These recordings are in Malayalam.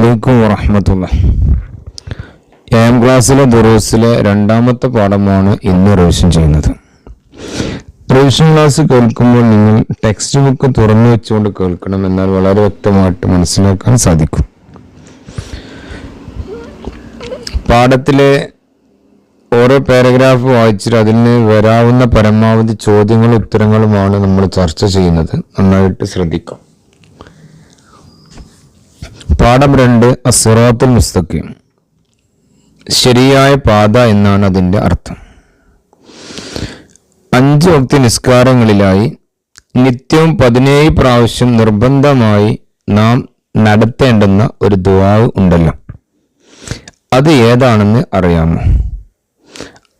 അലൈക്കും വറഹമത്തുള്ള ഏഴാം ക്ലാസ്സിലെ ദുറൂസിലെ രണ്ടാമത്തെ പാഠമാണ് ഇന്ന് റിവിഷൻ ചെയ്യുന്നത്. റിവിഷൻ ക്ലാസ് കേൾക്കുമ്പോൾ നിങ്ങൾ ടെക്സ്റ്റ് ബുക്ക് തുറന്നു വെച്ചുകൊണ്ട് കേൾക്കണം എന്നാൽ വളരെ വ്യക്തമായിട്ട് മനസ്സിലാക്കാൻ സാധിക്കും. പാഠത്തിലെ ഓരോ പാരഗ്രാഫ് വായിച്ചിട്ട് അതിൽ നിന്ന് വരാവുന്ന പരമാവധി ചോദ്യങ്ങളും ഉത്തരങ്ങളുമാണ് നമ്മൾ ചർച്ച ചെയ്യുന്നത്. നന്നായിട്ട് ശ്രദ്ധിക്കാം. പാഠം രണ്ട് അസുറാത്തുൽ മുസ്തഖീം. ശരിയായ പാത എന്നാണ് അതിന്റെ അർത്ഥം. അഞ്ച് വക്തി നിസ്കാരങ്ങളിലായി നിത്യവും പതിനേഴ് പ്രാവശ്യം നിർബന്ധമായി നാം നടത്തേണ്ടുന്ന ഒരു ദുവാവ് ഉണ്ടല്ലോ. അത് ഏതാണെന്ന് അറിയാമോ?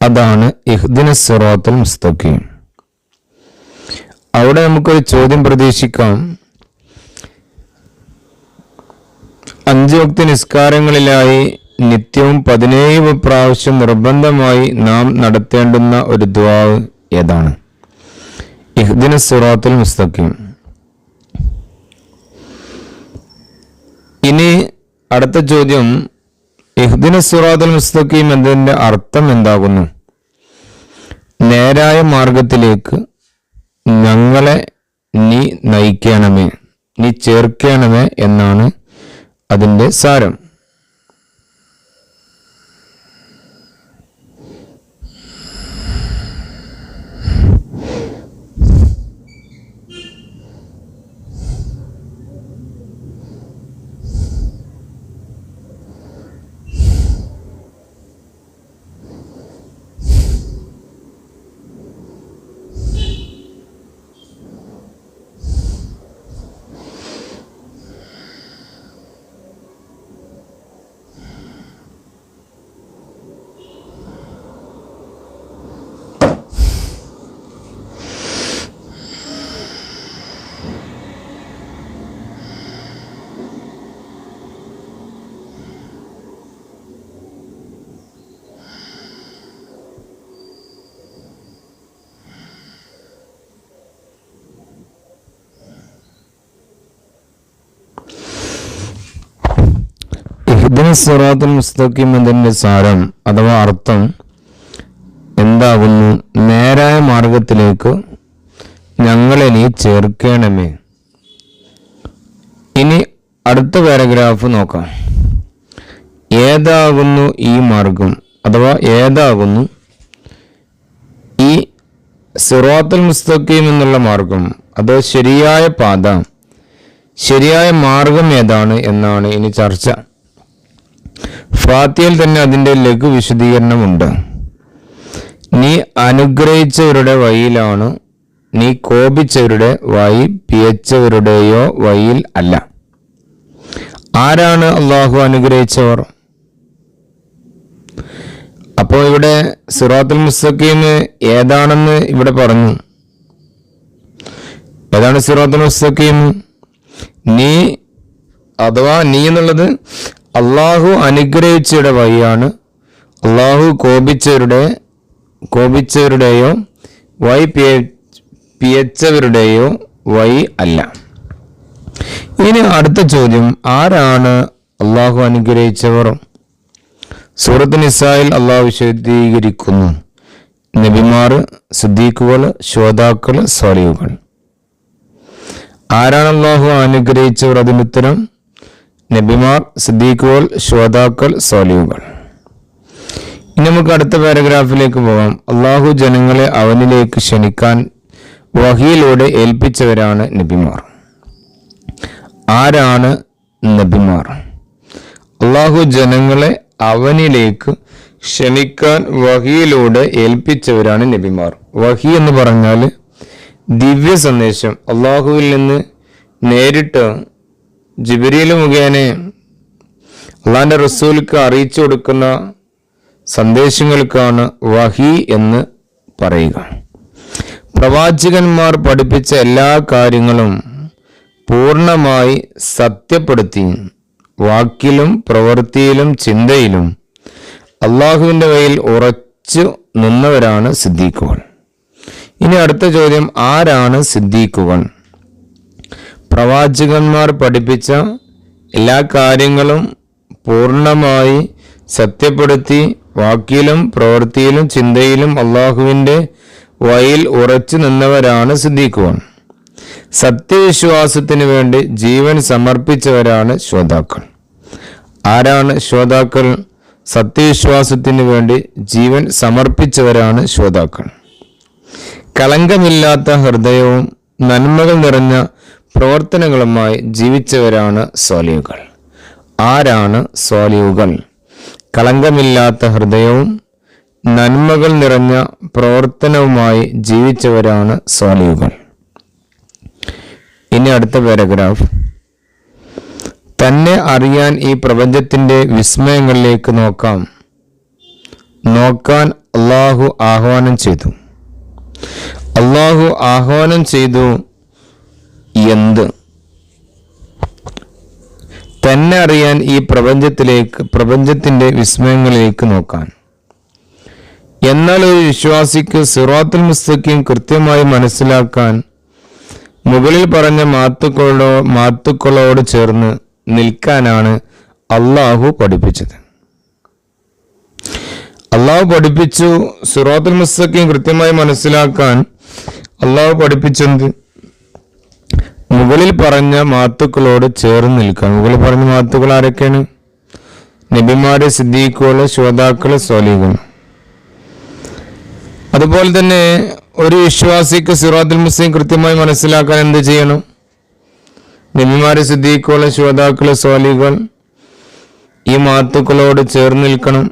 അതാണ് ഇഹ്ദിന സിറാത്തുൽ മുസ്തഖീം. അവിടെ നമുക്കൊരു ചോദ്യം പ്രതീക്ഷിക്കാം. അഞ്ച് ഭക്തി നിസ്കാരങ്ങളിലായി നിത്യവും പതിനേഴ് പ്രാവശ്യം നിർബന്ധമായി നാം നടത്തേണ്ടുന്ന ഒരു ദ്വാവ് ഏതാണ്? ഇഹ്ദിന സുറാത്തിൽ മുസ്തഖീം. ഇനി അടുത്ത ചോദ്യം ഇഹ്ദിന സുറാത്തിൽ മുസ്തഖീം എന്നതിന്റെ അർത്ഥം എന്താകുന്നു? നേരായ മാർഗത്തിലേക്ക് ഞങ്ങളെ നീ നയിക്കണമേ നീ ചേർക്കണമേ എന്നാണ് അതിന്റെ സാരം ഇഹ്ദിന സുറാത്തുൽ മുസ്തഖിം എന്നതിന്റെ സാരം അഥവാ അർത്ഥം എന്താകുന്നു? നേരായ മാർഗത്തിലേക്ക് ഞങ്ങളെ നീ ചേർക്കണമേ. ഇനി അടുത്ത പാരഗ്രാഫ് നോക്കാം. ഏതാകുന്നു ഈ മാർഗം? അഥവാ ഏതാകുന്നു ഈ സിറാത്തുൽ മുസ്തഖീം എന്നുള്ള മാർഗം? അത് ശരിയായ പാത ശരിയായ മാർഗം ഏതാണ് എന്നാണ് ഇനി ചർച്ച. ഫാത്തിയിൽ തന്നെ അതിന്റെ ലഘു വിശദീകരണമുണ്ട്. നീ അനുഗ്രഹിച്ചവരുടെ വഴിയിലാണ് നീ കോപിച്ചവരുടെ വഴി പിയച്ചവരുടെയോ വഴിയിൽ അല്ല. ആരാണ് അള്ളാഹു അനുഗ്രഹിച്ചവർ? അപ്പോൾ ഇവിടെ സിറാത്തുൽ മുസ്തഖീം ഏതാണെന്ന് ഇവിടെ പറഞ്ഞു. ഏതാണ് സിറാത്തുൽ മുസ്തഖീം? നീ അഥവാ നീ എന്നുള്ളത് അള്ളാഹു അനുഗ്രഹിച്ചവരുടെ വഴിയാണ്. അള്ളാഹു കോപിച്ചവരുടെ കോപിച്ചവരുടെയോ വഴി പിയ പിയച്ചവരുടെയോ വഴി അല്ല. ഇനി അടുത്ത ചോദ്യം ആരാണ് അള്ളാഹു അനുഗ്രഹിച്ചവർ? സൂറത്ത് നിസായിൽ അള്ളാഹു വിശദീകരിക്കുന്നു. നബിമാർ സിദ്ദീഖുകൾ ശ്രോതാക്കൾ സ്വാലിയുകൾ ആരാണ് അള്ളാഹു അനുഗ്രഹിച്ചവർ? അതിന് ഉത്തരം നബിമാർ സിദ്ദീഖുകൾ ശ്രോതാക്കൾ സോലിയുകൾ ഇനി നമുക്ക് അടുത്ത പാരഗ്രാഫിലേക്ക് പോകാം. അള്ളാഹു ജനങ്ങളെ അവനിലേക്ക് ക്ഷണിക്കാൻ വഹിയിലൂടെ ഏൽപ്പിച്ചവരാണ് നബിമാർ. ആരാണ് നബിമാർ? അള്ളാഹു ജനങ്ങളെ അവനിലേക്ക് ക്ഷണിക്കാൻ വഹിയിലൂടെ ഏൽപ്പിച്ചവരാണ് നബിമാർ. വഹി എന്ന് പറഞ്ഞാൽ ദിവ്യ സന്ദേശം അള്ളാഹുവിൽ നിന്ന് നേരിട്ട് ജിബിരിയിൽ മുഖേന അള്ളാന്റെ റസൂലിക്ക് അറിയിച്ചു കൊടുക്കുന്ന സന്ദേശങ്ങൾക്കാണ് വഹി എന്ന് പറയുക. പ്രവാചകന്മാർ പഠിപ്പിച്ച എല്ലാ കാര്യങ്ങളും പൂർണമായി സത്യപ്പെടുത്തി. വാക്കിലും പ്രവൃത്തിയിലും ചിന്തയിലും അള്ളാഹുവിന്റെ കയ്യിൽ ഉറച്ചു നിന്നവരാണ് സിദ്ദീഖുകൾ. ഇനി അടുത്ത ചോദ്യം ആരാണ് സിദ്ദീഖുകൾ? പ്രവാചകന്മാർ പഠിപ്പിച്ച എല്ലാ കാര്യങ്ങളും പൂർണമായി സത്യപ്പെടുത്തി വാക്കിലും പ്രവൃത്തിയിലും ചിന്തയിലും അള്ളാഹുവിന്റെ വയിൽ ഉറച്ചു നിന്നവരാണ് സിദ്ദീഖുവാൻ. സത്യവിശ്വാസത്തിന് വേണ്ടി ജീവൻ സമർപ്പിച്ചവരാണ് ശ്രോതാക്കൾ. ആരാണ് ശ്രോതാക്കൾ? സത്യവിശ്വാസത്തിന് വേണ്ടി ജീവൻ സമർപ്പിച്ചവരാണ് ശ്രോതാക്കൾ. കളങ്കമില്ലാത്ത ഹൃദയവും നന്മകൾ നിറഞ്ഞ പ്രവർത്തനങ്ങളുമായി ജീവിച്ചവരാണ് സ്വാലിയുകൾ ആരാണ് സ്വാലിയുകൾ കളങ്കമില്ലാത്ത ഹൃദയവും നന്മകൾ നിറഞ്ഞ പ്രവർത്തനവുമായി ജീവിച്ചവരാണ് സ്വാലിയുകൾ ഇനി അടുത്ത പാരഗ്രാഫ്. തന്നെ അറിയാൻ ഈ പ്രപഞ്ചത്തിന്റെ വിസ്മയങ്ങളിലേക്ക് നോക്കാം. നോക്കാൻ അള്ളാഹു ആഹ്വാനം ചെയ്തു. അള്ളാഹു ആഹ്വാനം ചെയ്തു എന്ത്? തന്നെ അറിയാൻ ഈ പ്രപഞ്ചത്തിലേക്ക് പ്രപഞ്ചത്തിന്റെ വിസ്മയങ്ങളിലേക്ക് നോക്കാൻ. എന്നാൽ ഒരു വിശ്വാസിക്ക് സിറാത്തുൽ മുസ്തഖീം കൃത്യമായി മനസ്സിലാക്കാൻ മുകളിൽ പറഞ്ഞ മാത്തുക്കളോ മാത്തുക്കളോട് ചേർന്ന് നിൽക്കാനാണ് അള്ളാഹു പഠിപ്പിച്ചത്. അള്ളാഹു പഠിപ്പിച്ചു സിറാത്തുൽ മുസ്തഖീം കൃത്യമായി മനസ്സിലാക്കാൻ അള്ളാഹു പഠിപ്പിച്ചത് മുകളിൽ പറഞ്ഞ മാത്തുക്കളോട് ചേർന്ന് നിൽക്കുക മുകളിൽ പറഞ്ഞ മാത്തുക്കൾ ആരൊക്കെയാണ്? നബിമാരെ സിദ്ദീഖുകൾ ശ്രോതാക്കൾ സ്വാലികൾ അതുപോലെ തന്നെ ഒരു വിശ്വാസിക്ക് സിറാത്തുൽ മുസ്ലിം കൃത്യമായി മനസ്സിലാക്കാൻ എന്ത് ചെയ്യണം? നബിമാരെ സിദ്ദീഖുകൾ ശ്രോതാക്കൾ സ്വാലികൾ ഈ മാത്തുക്കളോട് ചേർന്ന് നിൽക്കണം.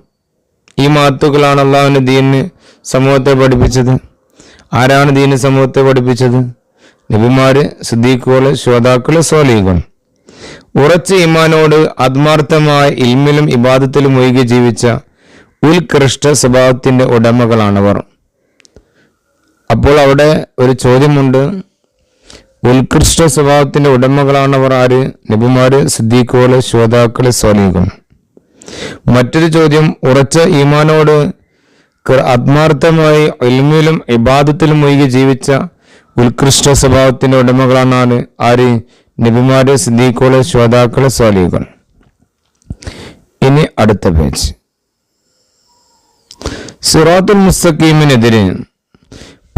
ഈ മാത്തുക്കളാണ് അള്ളാഹുവിന്റെ ദീനിന് സമൂഹത്തെ പഠിപ്പിച്ചത്. ആരാണ് ദീന് സമൂഹത്തെ പഠിപ്പിച്ചത്? നബിമാര് സിദ്ദീഖുകൾ ശ്രോതാക്കൾ സോലീഖുകൾ ഉറച്ച ഇമാനോട് ആത്മാർത്ഥമായ ഇൽമിലും ഇബാദത്തിലും ഒഴുകി ജീവിച്ച ഉത്കൃഷ്ട സ്വഭാവത്തിന്റെ ഉടമകളാണവർ. അപ്പോൾ അവിടെ ഒരു ചോദ്യമുണ്ട്. ഉത്കൃഷ്ട സ്വഭാവത്തിന്റെ ഉടമകളാണവർ ആര്? നബിമാര് സിദ്ദീഖുകൾ ശ്രോതാക്കൾ സ്വാലികൾ മറ്റൊരു ചോദ്യം ഉറച്ച ഈമാനോട് ആത്മാർത്ഥമായി ഇൽമിലും ഇബാദത്തിലും ഒഴുകി ജീവിച്ച ഉത്കൃഷ്ട സ്വഭാവത്തിന്റെ ഉടമകളാണ് ആര്? നബിമാരെ സിദ്ധിക്കോളെ ശ്രോതാക്കളെ സ്വാലികൾ ഇനി അടുത്ത പേജ്. സിറാത്തുൽ മുസ്തഖീമിനെതിരെ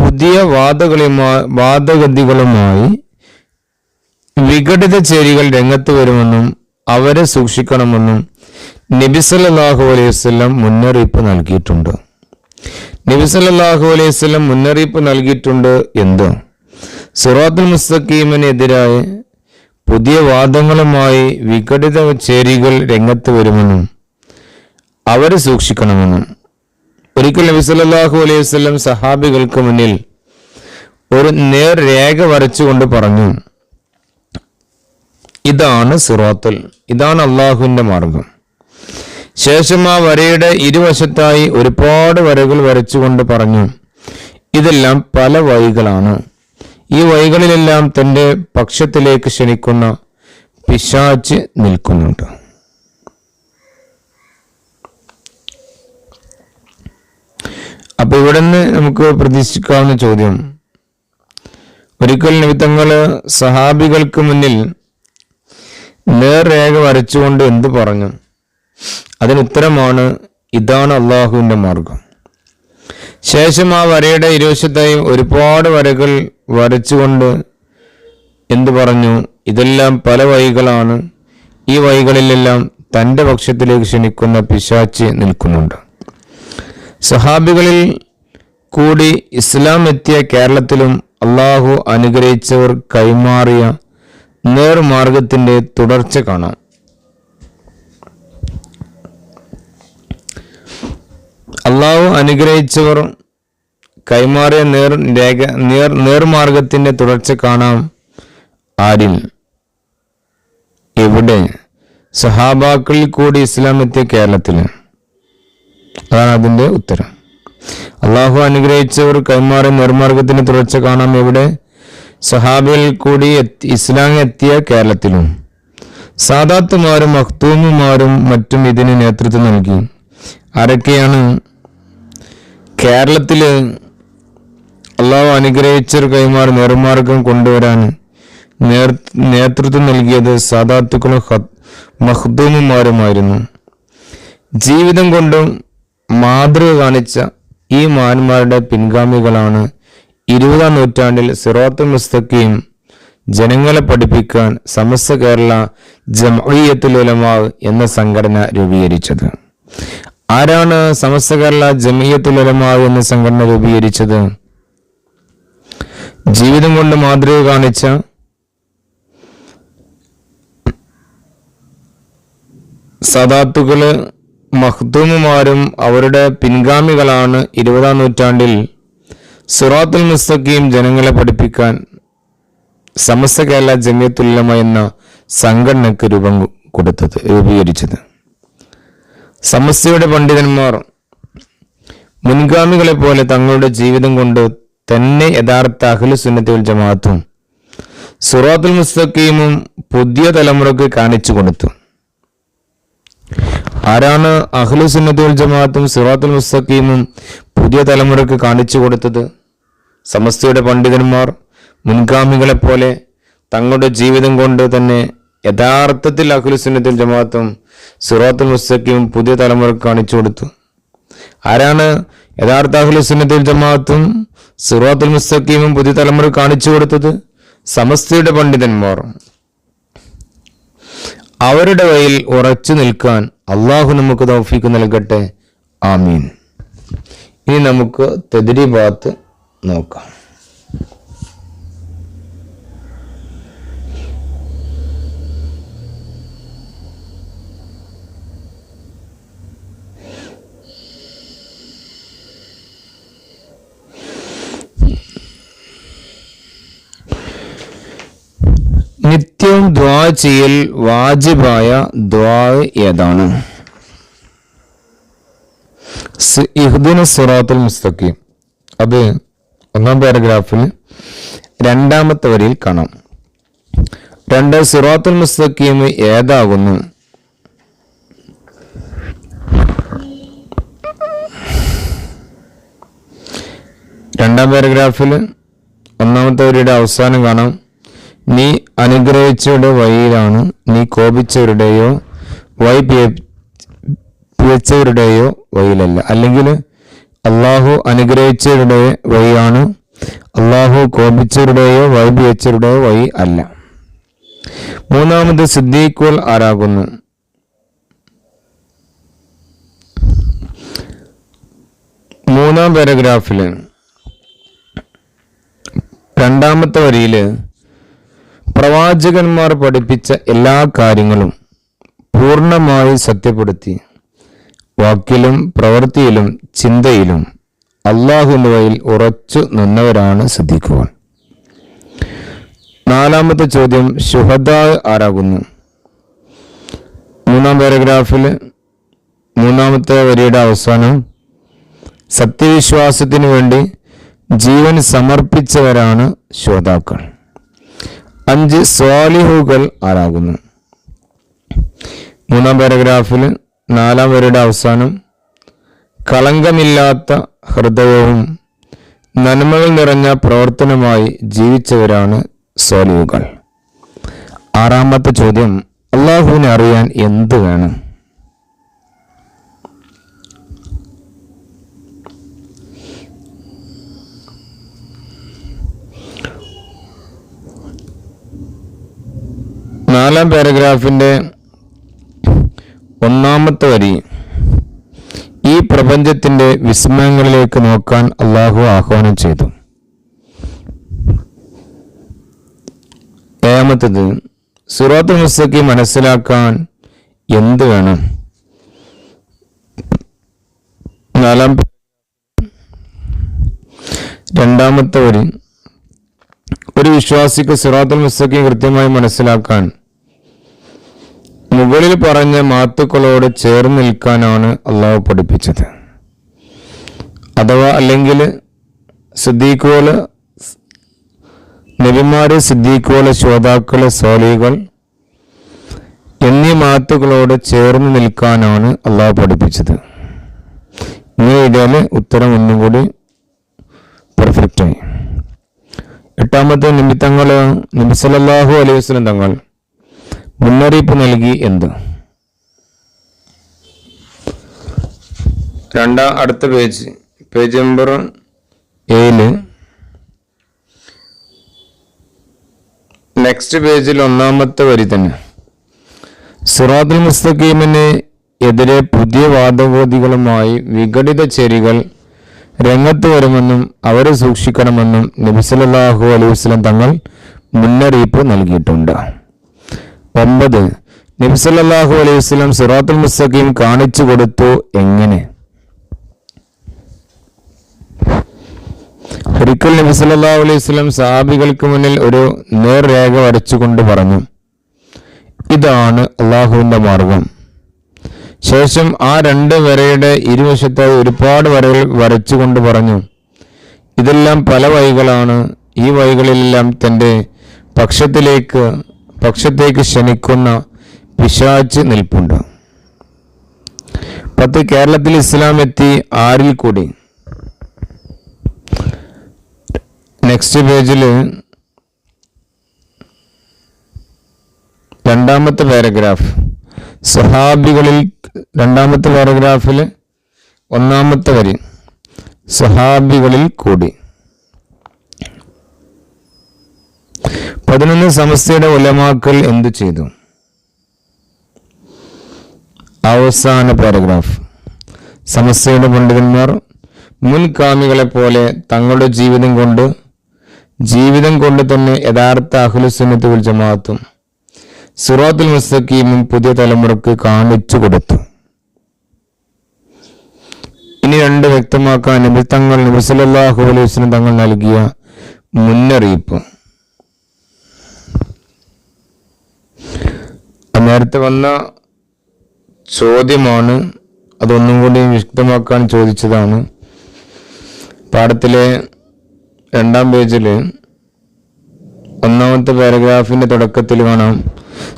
പുതിയ വാദകളുമായി വാദഗതികളുമായി വിഘടിത ചേരികൾ രംഗത്ത് വരുമെന്നും അവരെ സൂക്ഷിക്കണമെന്നും നബി സല്ലല്ലാഹു അലൈഹി വസല്ലം മുന്നറിയിപ്പ് നൽകിയിട്ടുണ്ട്. നബി സല്ലല്ലാഹു അലൈഹി വസല്ലം മുന്നറിയിപ്പ് നൽകിയിട്ടുണ്ട് എന്ത്? സിറാത്തുൽ മുസ്തഖീമിനെതിരായ പുതിയ വാദങ്ങളുമായി വിഘടിത ചേരികൾ രംഗത്ത് വരുമെന്നും അവരെ സൂക്ഷിക്കണമെന്നും ഒരിക്കൽ നബി അലൈഹി വസല്ലം സഹാബികൾക്ക് മുന്നിൽ ഒരു നേർ രേഖ വരച്ചുകൊണ്ട് പറഞ്ഞു ഇതാണ് സിറാത്തുൽ ഇതാണ് അള്ളാഹുവിന്റെ മാർഗം. ശേഷം ആ വരയുടെ ഇരുവശത്തായി ഒരുപാട് വരകൾ വരച്ചുകൊണ്ട് പറഞ്ഞു ഇതെല്ലാം പല വഴികളാണ്. ഈ വഴികളിലെല്ലാം തന്റെ പക്ഷത്തിലേക്ക് ക്ഷണിക്കുന്ന പിശാച്ച് നിൽക്കുന്നുണ്ട്. അപ്പൊ ഇവിടുന്ന് നമുക്ക് പ്രതീക്ഷിക്കാവുന്ന ചോദ്യം. ഒരിക്കൽ നിമിത്തങ്ങൾ സഹാബികൾക്ക് മുന്നിൽ നേർരേഖ വരച്ചുകൊണ്ട് എന്ത് പറഞ്ഞു? അതിനുത്തരമാണ് ഇതാണ് അള്ളാഹുവിന്റെ മാർഗം. ശേഷം ആ വരയുടെ ഇരുവശത്തായി ഒരുപാട് വരകൾ വരച്ചുകൊണ്ട് എന്തു പറഞ്ഞു? ഇതെല്ലാം പല വഴികളാണ്. ഈ വഴികളിലെല്ലാം തന്റെ പക്ഷത്തിലേക്ക് ക്ഷണിക്കുന്ന പിശാച്ച് നിൽക്കുന്നുണ്ട്. സഹാബികളിൽ കൂടി ഇസ്ലാം എത്തിയ കേരളത്തിലും അള്ളാഹു അനുഗ്രഹിച്ചവർ കൈമാറിയ നേർമാർഗത്തിന്റെ തുടർച്ച കാണാം. അള്ളാഹു അനുഗ്രഹിച്ചവർ കൈമാറിയ നേർ രേഖ നേർ നേർമാർഗത്തിന്റെ തുടർച്ച കാണാം. ആരിൽ? എവിടെ? സഹാബാക്കളിൽ കൂടി ഇസ്ലാം എത്തിയ കേരളത്തിൽ. അതാണ് അതിന്റെ ഉത്തരം. അള്ളാഹു അനുഗ്രഹിച്ചവർ കൈമാറിയ നിർമാർഗത്തിന്റെ തുടർച്ച കാണാം. എവിടെ? സഹാബികളിൽ കൂടി ഇസ്ലാം എത്തിയ കേരളത്തിലും. സാദാത്തുമാരും മഖ്തൂമുമാരും മറ്റും ഇതിന് നേതൃത്വം നൽകി. ആരൊക്കെയാണ് കേരളത്തിൽ അള്ളാഹു ഒരു കൈമാറി നേർമാർഗം കൊണ്ടുവരാൻ നേതൃത്വം നൽകിയത് സാദാത്തുക്കളും മഹ്ദൂമുമാരുമായിരുന്നു. ജീവിതം കൊണ്ടും മാതൃക കാണിച്ച ഈ മാന്മാരുടെ പിൻഗാമികളാണ് ഇരുപതാം നൂറ്റാണ്ടിൽ സിറോത്ത് മുസ്തഖീം ജനങ്ങളെ പഠിപ്പിക്കാൻ സമസ്ത കേരള ജമഅയ്യത്തുൽ ഉലമാ എന്ന സംഘടന രൂപീകരിച്ചത്. ആരാണ് സമസ്ത കേരള ജമഅയ്യത്തുൽ ഉലമാ എന്ന സംഘടന രൂപീകരിച്ചത്? ജീവിതം കൊണ്ട് മാതൃക കാണിച്ച സദാത്തുകൾ മഹ്ദൂമുമാരും അവരുടെ പിൻഗാമികളാണ് ഇരുപതാം നൂറ്റാണ്ടിൽ സുറാത്തുൽ മുസ്തഖീം ജനങ്ങളെ പഠിപ്പിക്കാൻ സമസ്ത കേരള ജമിയത്തുല്ലമ എന്ന സംഘടനയ്ക്ക് രൂപം കൊടുത്തത് രൂപീകരിച്ചത്. സമസ്തയുടെ പണ്ഡിതന്മാർ മുൻഗാമികളെ പോലെ തങ്ങളുടെ ജീവിതം കൊണ്ട് തന്നെ യഥാർത്ഥ അഖിലുസുന്നത്തുൽ ജമാഅത്തും സുറാത്തുൽ മുസ്തഖീമും പുതിയ തലമുറയ്ക്ക് കാണിച്ചു കൊടുത്തു. ആരാണ് അഖില സുന്നത്തുൽ ജമാഅത്തും സുറാത്തുൽ മുസ്തഖീമും പുതിയ തലമുറയ്ക്ക് കാണിച്ചു കൊടുത്തത്? സമസ്തയുടെ പണ്ഡിതന്മാർ മുൻഗാമികളെ പോലെ തങ്ങളുടെ ജീവിതം കൊണ്ട് തന്നെ യഥാർത്ഥത്തിൽ അഖിലുസുന്നത്തിൽ ജമാഅത്തും സിറാത്തുൽ മുസ്തഖീമും പുതിയ തലമുറയ്ക്ക് കാണിച്ചു കൊടുത്തു. ആരാണ്? യഥാർത്ഥ അഖിലു ജമാഅത്തും സിറാത്തുൽ മുസ്തഖീമും പുതിയ തലമുറ കാണിച്ചു കൊടുത്തത്? സമസ്തയുടെ പണ്ഡിതന്മാർ. അവരുടെ വയിൽ ഉറച്ചു നിൽക്കാൻ അള്ളാഹു നമുക്ക് തൗഫീക്ക് നൽകട്ടെ. ആമീൻ. ഇനി നമുക്ക് തെതിരി ഭാഗത്ത് നോക്കാം. നിത്യവും ദ്വാ ചെയ്യൽ വാജിബായ ദ്വാ ഏതാണ്? ഇഹ്ദിന സിറാത്തുൽ മുസ്തഖീം. അത് ഒന്നാം പാരഗ്രാഫിൽ രണ്ടാമത്തെ വരിയിൽ കാണാം. രണ്ട് സിറാത്തുൽ മുസ്തഖീം ഏതാകുന്നു? രണ്ടാം പാരഗ്രാഫിൽ ഒന്നാമത്തെ വരിയുടെ അവസാനം കാണാം. നീ അനുഗ്രഹിച്ചവരുടെ വഴിയിലാണ് നീ കോപിച്ചവരുടെയോ വഴി പിയച്ചവരുടെയോ വഴിയിലല്ല. അല്ലെങ്കിൽ അള്ളാഹു അനുഗ്രഹിച്ചവരുടെ വഴിയാണ് അള്ളാഹു കോപിച്ചവരുടെയോ വഴി പിഴച്ചവരുടെയോ വഴി അല്ല. മൂന്നാമത് സിദ്ദീഖുൽ ആരാകുന്നു? മൂന്നാം പാരഗ്രാഫിൽ രണ്ടാമത്തെ വരിയിൽ പ്രവാചകന്മാർ പഠിപ്പിച്ച എല്ലാ കാര്യങ്ങളും പൂർണമായി സത്യപ്പെടുത്തി. വാക്കിലും പ്രവൃത്തിയിലും ചിന്തയിലും അള്ളാഹുനുവയിൽ ഉറച്ചു നിന്നവരാണ് ശ്രദ്ധിക്കുക നാലാമത്തെ ചോദ്യം ശുഹദ ആരാകുന്നു? മൂന്നാം പാരഗ്രാഫിൽ മൂന്നാമത്തെ വരിയുടെ അവസാനം സത്യവിശ്വാസത്തിനു വേണ്ടി ജീവൻ സമർപ്പിച്ചവരാണ് ശ്രോതാക്കൾ അഞ്ച് സ്വാലിഹുകൾ ആരാകുന്നു? മൂന്നാം പാരഗ്രാഫിൽ നാലാം വരിയുടെ അവസാനം കളങ്കമില്ലാത്ത ഹൃദയവും നന്മകൾ നിറഞ്ഞ പ്രവർത്തനമായി ജീവിച്ചവരാണ് സ്വാലിഹുകൾ. ആറാമത്തെ ചോദ്യം അള്ളാഹുവിനെ അറിയാൻ എന്ത് വേണം? നാലാം പാരഗ്രാഫിന്റെ ഒന്നാമത്തെ വരി ഈ പ്രപഞ്ചത്തിന്റെ വിസ്മയങ്ങളിലേക്ക് നോക്കാൻ അള്ളാഹു ആഹ്വാനം ചെയ്തു. ഏഴാമത്തത് സുറാത്ത് മുസ്തഖി മനസ്സിലാക്കാൻ എന്ത് വേണം? നാലാം രണ്ടാമത്തെ വരി ഒരു വിശ്വാസിക്ക് സിറാത്തുൽ മുസ്തഖി കൃത്യമായി മനസ്സിലാക്കാൻ മുകളിൽ പറഞ്ഞ മാത്തുക്കളോട് ചേർന്ന് നിൽക്കാനാണ് അള്ളാഹു പഠിപ്പിച്ചത്. അഥവാ അല്ലെങ്കിൽ സിദ്ദീഖുകൾ നബിമാര് സിദ്ദീഖുകൾ ശ്രോതാക്കൾ സോലികൾ എന്നീ മാത്തുകളോട് ചേർന്ന് നിൽക്കാനാണ് അള്ളാഹു പഠിപ്പിച്ചത്. ഇങ്ങനെ ഇതേൽ ഉത്തരം ഒന്നും കൂടി പെർഫെക്റ്റായി എട്ടാമത്തെ നിമിത്തങ്ങൾ നബി സല്ലല്ലാഹു അലൈഹി വസ്ലം തങ്ങൾ മുന്നറിയിപ്പ് നൽകി എന്ത്? രണ്ടാം അടുത്ത പേജ്. പേജ് നമ്പർ ഏഴിൽ നെക്സ്റ്റ് പേജിൽ ഒന്നാമത്തെ വരി തന്നെ. സിറാത്തുൽ മുസ്തഖീമിന് എതിരെ പുതിയ വാദബോധികളുമായി വിഘടിത ചേരികൾ രംഗത്ത് വരുമെന്നും അവരെ സൂക്ഷിക്കണമെന്നും നബിസലല്ലാഹു അലൈഹി വസ്ലം തങ്ങൾ മുന്നറിയിപ്പ് നൽകിയിട്ടുണ്ട്. ഒമ്പത്. നബിസല്ലാഹു അലൈഹി വസ്ലം സിറാത്തുൽ മുസ്തഖീം കാണിച്ചു കൊടുത്തു എങ്ങനെ? ഒരിക്കൽ നബി സല്ലല്ലാഹു അലൈഹി വസല്ലം സഹാബികൾക്ക് മുന്നിൽ ഒരു നേർരേഖ വരച്ചുകൊണ്ട് പറഞ്ഞു ഇതാണ് അള്ളാഹുവിന്റെ മാർഗം. ശേഷം ആ രണ്ട് വരയുടെ ഇരുവശത്തായി ഒരുപാട് വരകൾ വരച്ചുകൊണ്ട് പറഞ്ഞു ഇതെല്ലാം പല വഴികളാണ്. ഈ വഴികളിലെല്ലാം തന്റെ പക്ഷത്തിലേക്ക് പക്ഷത്തേക്ക് ക്ഷണിക്കുന്ന പിശാച്ച് നിൽപ്പുണ്ട്. പത്ത് കേരളത്തിൽ ഇസ്ലാം എത്തി ആരിൽ കൂടി? നെക്സ്റ്റ് പേജിൽ രണ്ടാമത്തെ പാരഗ്രാഫ് സഹാബികളിൽ രണ്ടാമത്തെ പാരഗ്രാഫിൽ ഒന്നാമത്തെ വരി. സഹാബികളിൽ കൂടി. പതിനൊന്ന് സമസ്തയുടെ ഉലമാക്കൽ എന്തു ചെയ്തു? അവസാന പാരഗ്രാഫ് സമസ്തയുടെ പണ്ഡിതന്മാർ മുൻകാമികളെ പോലെ തങ്ങളുടെ ജീവിതം കൊണ്ട് ജീവിതം കൊണ്ട് തന്നെ യഥാർത്ഥ അഖിലുസുന്നത്തുൽ ജമാഅത്തും സുറാത്തുൽ മുസ്തഖീമും പുതിയ തലമുറയ്ക്ക് കാണിച്ചു കൊടുത്തു. ഇനി രണ്ട് വ്യക്തമാക്കാൻ നബി തങ്ങൾ അലൈഹി വസല്ലം തങ്ങൾ നൽകിയ മുന്നറിയിപ്പ്. നേരത്തെ വന്ന ചോദ്യമാണ്. അതൊന്നും കൂടി വ്യക്തമാക്കാൻ ചോദിച്ചതാണ്. പാഠത്തിലെ രണ്ടാം പേജിൽ ഒന്നാമത്തെ പാരഗ്രാഫിന്റെ തുടക്കത്തിൽ കാണാം.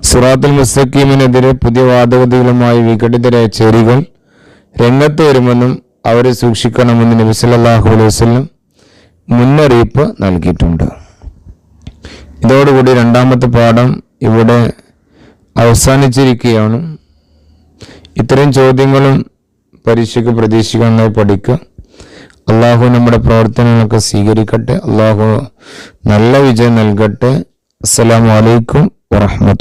സുറാത്തുൽ മുസ്തഖീമിനെതിരെ പുതിയ വാദഗതികളുമായി വിഘടിതരായ ചേരികൾ രംഗത്ത് വരുമെന്നും അവരെ സൂക്ഷിക്കണമെന്ന് നബി സല്ലല്ലാഹു അലൈഹി മുന്നറിയിപ്പ് നൽകിയിട്ടുണ്ട്. ഇതോടുകൂടി രണ്ടാമത്തെ പാഠം ഇവിടെ അവസാനിച്ചിരിക്കുകയാണ്. ഇത്തരം ചോദ്യങ്ങളും പരീക്ഷയ്ക്ക് പ്രതീക്ഷിക്കുന്നതായി പഠിക്കുക. അള്ളാഹു നമ്മുടെ പ്രവർത്തനങ്ങളൊക്കെ സ്വീകരിക്കട്ടെ. അള്ളാഹു നല്ല വിജയം നൽകട്ടെ. അസ്സലാമു അലൈക്കും വറഹ്മത്തുള്ളാഹി